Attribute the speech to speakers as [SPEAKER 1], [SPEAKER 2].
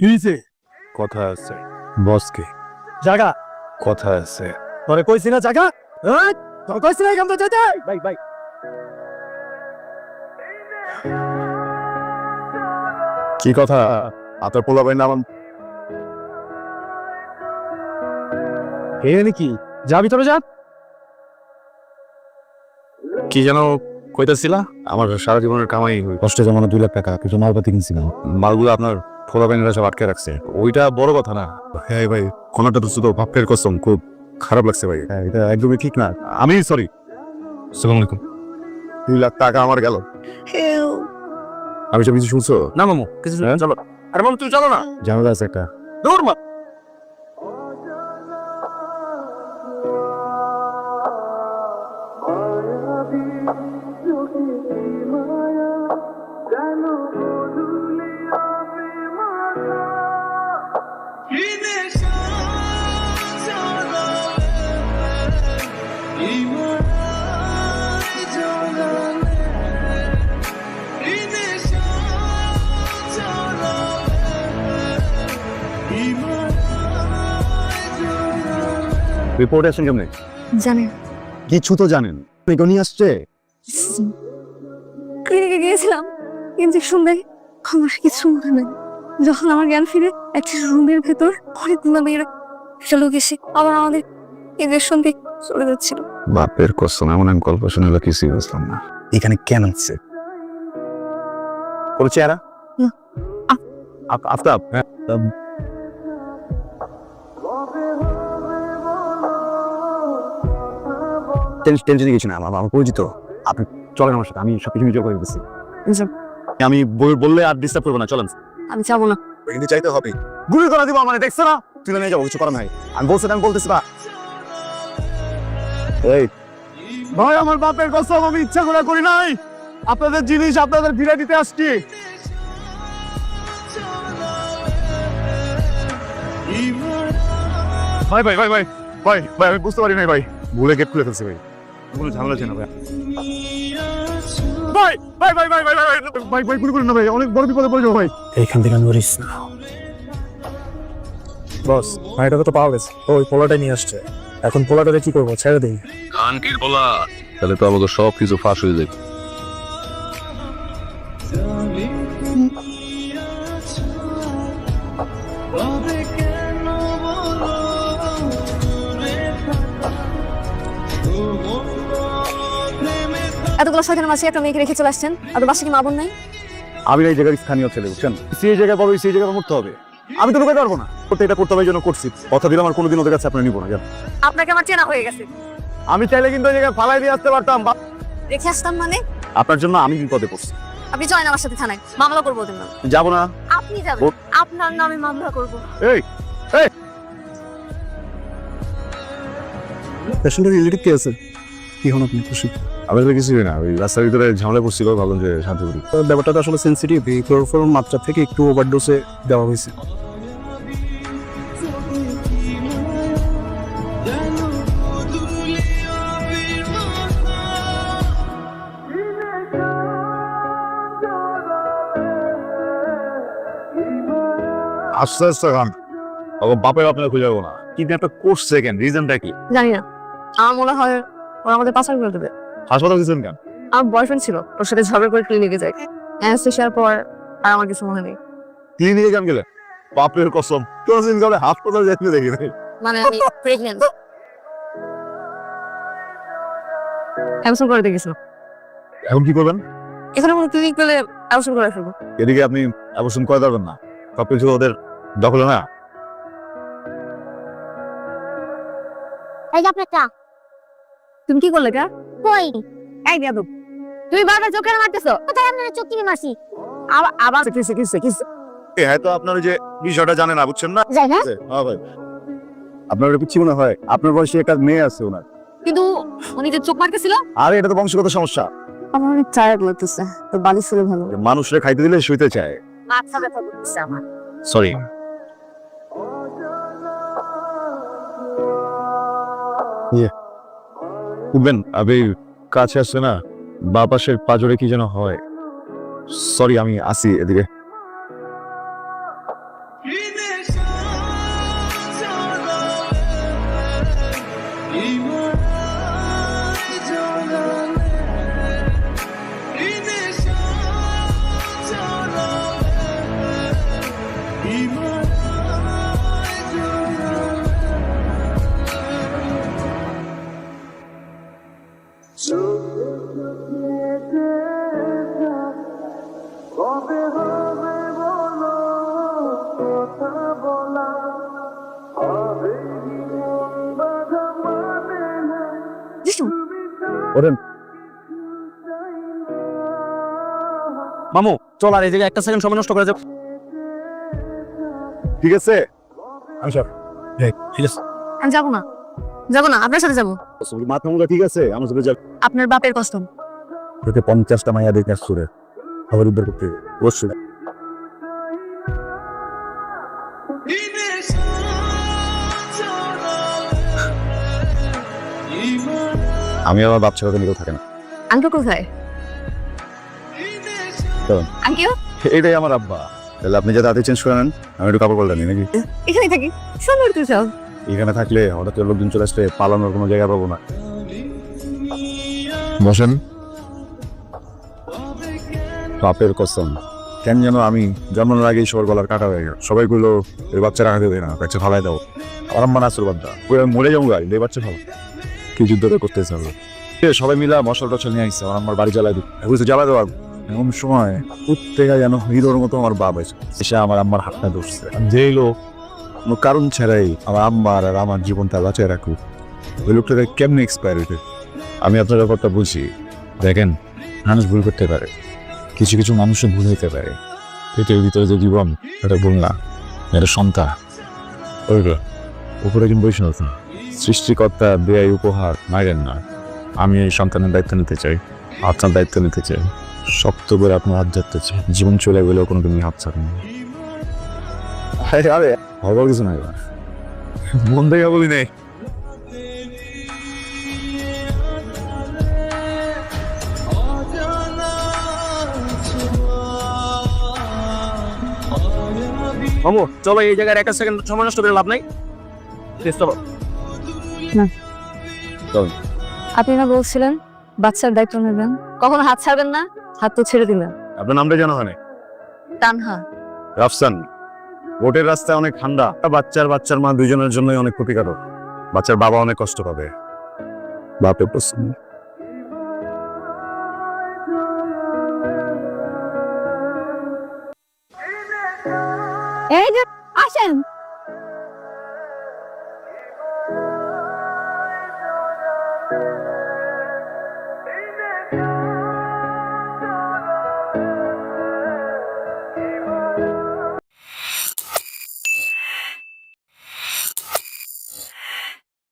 [SPEAKER 1] কি
[SPEAKER 2] কথা আছে বসকে।
[SPEAKER 1] জাগা।
[SPEAKER 2] কথা আছে।
[SPEAKER 1] তোরে কইছি না জাগা? হ্যাঁ তোর কইছি না এখান থেকে যেতে? বাই বাই
[SPEAKER 2] কি কথা? আপনার পোলা ভাই নাম
[SPEAKER 1] হে নাকি যাবি তোরা যা।
[SPEAKER 2] কি যেন কইতাছিলা? আমার সারা জীবনের কামাই কষ্টে জমানো দুই লাখ টাকা কিছু মালপাতি কিনছিলাম মালগুলো আপনার ফোলা বাইনেরা সব আটকে রাখছে। ওইটা বড় কথা না। হ্যাঁ ভাই কোনটা তো শুধু ভাপের কসম খুব খারাপ লাগছে ভাই। হ্যাঁ এটা একদমই ঠিক না। আমি সরি সালাম আলাইকুম। দুই লাখ টাকা আমার গেল। আমি সব কিছু শুনছো?
[SPEAKER 1] না মামু কিছু
[SPEAKER 2] হ্যাঁ?
[SPEAKER 1] চলো। আরে মামু তুমি চলো না।
[SPEAKER 2] ঝামেলা আছে একটা।
[SPEAKER 1] দৌড় মা
[SPEAKER 2] রিপোর্ট আসেন কেমনে
[SPEAKER 3] জানেন।
[SPEAKER 2] কিছু তো জানেন। কেউ আসছে?
[SPEAKER 3] ক্লিনিকে গিয়েছিলাম ইঞ্জেকশন দেয় আমার কিছু মনে নেই যখন আমার জ্ঞান ফিরে একটা রুমের ভেতর অনেকগুলো মেয়েরা একটা লোক এসে আবার আমাদের ইঞ্জেকশন দিয়ে চলে যাচ্ছিল।
[SPEAKER 2] বাপের কসম এমন আমি গল্প শুনে হলো কিছুই বুঝলাম না। এখানে কেন আসছে? কোনো চেহারা। আফতাব হ্যাঁ। টেনশনে গেছি না আমার আমার পরিচিত আপনি চলেন আমার সাথে আমি সব কিছু নিজে করে দিচ্ছি আমি বললে আর ডিস্টার্ব করব না চলেন।
[SPEAKER 3] আমি যাব না।
[SPEAKER 2] কিন্তু চাইতে হবে। গুলি করা দিব মানে দেখছ না? তুলে নিয়ে যাব কিছু করার নাই। আমি বলছি আমি বলতেছি না। এই।
[SPEAKER 1] ভাই আমার বাপের কসম আমি ইচ্ছা করে করি নাই। আপনাদের জিনিস আপনাদের ফিরে দিতে আসছি।
[SPEAKER 2] ভাই ভাই ভাই ভাই ভাই ভাই আমি বুঝতে পারি নাই ভাই। ভুলে গেট খুলে ফেলছি ভাই। কোনো ঝামেলা আছে না ভাই
[SPEAKER 1] ভাই ভাই ভাই ভাই ভাই ভাই ভাই ভাই গুলি করুন না ভাই অনেক বড় বিপদে পড়ে যাব ভাই।
[SPEAKER 4] এইখান থেকে নড়িস না বস ভাইটাকে তো পাওয়া গেছে। ওই পোলাটাই নিয়ে আসছে। এখন পোলাটারে কি করব? ছেড়ে দিই।
[SPEAKER 5] কানকির বলা তাহলে তো আমাকে সব কিছু ফাঁস হয়ে যাবে।
[SPEAKER 3] এতগুলো সেখানে মাসে একটা মেয়েকে রেখে চলে আসছেন? আর বাসা কি মা বোন নাই?
[SPEAKER 2] আমি এই জায়গার স্থানীয় ছেলে বুঝছেন? সেই জায়গায় বড় সেই জায়গায় মরতে হবে। আমি তো লুকাতে পারব না। করতে এটা করতে হবে জন্য করছি। কথা দিলাম আর কোনোদিন ওদের কাছে আপনার নিবো না জান।
[SPEAKER 3] আপনাকে আমার চেনা হয়ে গেছে।
[SPEAKER 1] আমি চাইলে কিন্তু ওই জায়গায় ফালাই দিয়ে আসতে পারতাম
[SPEAKER 3] রেখে আসতাম মানে?
[SPEAKER 2] আপনার জন্য আমি বিপদে পড়ছি।
[SPEAKER 3] আপনি চলেন আমার সাথে থানায়। মামলা করব ওদের নামে।
[SPEAKER 2] যাব না।
[SPEAKER 3] আপনি যাবেন। আপনার নামে মামলা করব।
[SPEAKER 2] এই
[SPEAKER 4] পেশেন্টের রিলেটিভ কে আছে কি হন আপনি খুশি।
[SPEAKER 2] আমি তো কিছুই না ওই রাস্তার ভিতরে ঝামেলা পড়ছিল ভাবলাম যে শান্তি করি।
[SPEAKER 4] ব্যাপারটা তো আসলে সেন্সিটিভ এই ক্লোরোফর্ম মাত্রা থেকে একটু ওভারডোসে দেওয়া হয়েছে।
[SPEAKER 2] আস্তে আস্তে খান তখন বাপের আপনার খুঁজে যাব না। কিন্তু একটা করছে কেন রিজনটা কি?
[SPEAKER 3] জানি না। আমার মনে হয় ওরা আমাদের পাচার করে দেবে।
[SPEAKER 2] হাসপাতাল গেছেন কেন?
[SPEAKER 3] আমার বয়ফ্রেন্ড ছিল ওর সাথে ঝগড়া করে ক্লিনিকে যাই অ্যানেস্থেশিয়ার পর আর আমার কিছু মনে নেই।
[SPEAKER 2] ক্লিনিকে কেন গেলেন? বাপের কসম কোনদিন গেলে হাসপাতাল দেখি নাই?
[SPEAKER 3] মানে আমি অ্যাবসন করে দেখেছিলাম
[SPEAKER 2] এখন কি করবেন?
[SPEAKER 3] এখানে কোনো ক্লিনিক পেলে অ্যাবসন করে ফেলব।
[SPEAKER 2] এদিকে আপনি অবশ্য করে পারবেন না। সবকিছু ওদের দখলে না।
[SPEAKER 6] এই যে আপনার চা
[SPEAKER 3] তুমি কি করলে কা
[SPEAKER 6] কই?
[SPEAKER 3] এই তুমি বারবার চোখে মারতেছো।
[SPEAKER 6] কোথায় আপনার চোখ টিপে মারছি
[SPEAKER 3] আবার আবার
[SPEAKER 1] কিসে কিসে কিসে
[SPEAKER 2] এ হয়তো আপনার ওই যে বিষয়টা জানে না বুঝছেন না? হ্যাঁ ভাই। আপনার পিচ্ছি মনে হয় আপনার বয়সে একটা মেয়ে আছে ওনার।
[SPEAKER 3] কিন্তু উনি যে চোখ মারতেছিল?
[SPEAKER 2] আরে এটা তো বংশগত সমস্যা।
[SPEAKER 3] আমার অনেক টায়ার্ড লাগতেছে তো বালি ছিল ভালো।
[SPEAKER 2] মানুষরে খাইতে দিলে শুইতে চায়।
[SPEAKER 3] মাথা ব্যথা করতেছে আমার।
[SPEAKER 2] সরি উঠবেন আবে, কাছে আসছে না। বা পাশের পাজরে কি যেন হয়। সরি, আমি আসি এদিকে। ওরেন।
[SPEAKER 1] মামু চল আর এই জায়গায় একটা সেকেন্ড সময় নষ্ট করে যাও।
[SPEAKER 2] ঠিক আছে?
[SPEAKER 4] আমি সব
[SPEAKER 2] ঠিক আছে।
[SPEAKER 3] আমি যাব না। যাব না আপনার সাথে যাব।
[SPEAKER 2] মাথা মুখা ঠিক আছে আমার সাথে যাবে।
[SPEAKER 3] আপনার বাপের কসম
[SPEAKER 2] তোকে পঞ্চাশটা মাইয়া দেখে আসছে খবর উদ্ধার করতে। অবশ্যই। আমি আমার বাপ ছেড়ে নিকেও থাকে না।
[SPEAKER 3] আঙ্কেল কোথায়। আঙ্কেল?
[SPEAKER 2] এটাই আমার আব্বা। তাহলে আপনি যে তাতে চেঞ্জ করে নেন আমি একটু কাপড় পাল্টা নিই নাকি?
[SPEAKER 3] এখানেই থাকি। সুন্দর তো সব
[SPEAKER 2] এখানে থাকলে হঠাৎ করে লোকজন চলে আসলে পালানোর কোনো জায়গা পাবো না। বসেন। বাপের কসম কেন যেন আমি জন্মানোর আগেই সবার গলার কাটা হয়ে গেল। সবাই গুলো এই বাচ্চা রাখা দেবে না বাচ্চা ফালাই দাও। আমার আম্মা নাসুর বাদ্দা ওই আমি মরে যাব গাড়ি এই বাচ্চা ফালো কি যুদ্ধ করতে চাবো সবাই মিলা মশলা টশল নিয়ে আসছে আমার বাড়ি জ্বালাই দিই বুঝতে জ্বালাই দেওয়া? এমন সময় প্রত্যেকে যেন হিরোর মতো আমার বাপ আছে এসে আমার আম্মার হাতটা ধরছে। যেই লোক, কোনো কারণ ছাড়াই আমার আম্মার আর আমার জীবনটা বাঁচায় রাখুক। ওই লোকটাকে কেমনে এক্সপায়ার হইতে আমি আপনার ব্যাপারটা বুঝি। দেখেন, মানুষ ভুল করতে পারে। কিছু কিছু মানুষের ভুল হইতে পারে। পৃথিবীর ভিতরে যে জীবন এটা ভুল না। এটা সন্তান। ওই উপরে কিন্তু বৈষ্ণব সৃষ্টিকর্তা দেয় উপহার মাইরেন না। আমি এই সন্তানের দায়িত্ব নিতে চাই আপনার দায়িত্ব নিতে চাই। শক্ত করে আপনার হাত ধরতে চাই। জীবন চলে গেলেও কোনো দিন হাত ছাড়েন না। আরে হবার কিছু নাই এবার। মন থেকে বলি নেই।
[SPEAKER 1] মামু চলো এই জায়গায় একটা সেকেন্ড সময় নষ্ট করে লাভ নাই। চলো
[SPEAKER 3] আপনি না বলছিলেন বাচ্চার দায়িত্ব নেবেন। কখনো হাত ছাড়বেন না হাত তো ছেড়ে দিলেন
[SPEAKER 2] আপনার নামটা জানা হয়
[SPEAKER 3] তানহা।
[SPEAKER 2] রাফসান বোটের রাস্তায় অনেক ঠান্ডা। বাচ্চার বাচ্চার মা দুজনের জন্যই অনেক ক্ষতিকারক। বাচ্চার বাবা অনেক কষ্ট পাবে। বাপে প্রশ্ন
[SPEAKER 3] এই যে আসেন।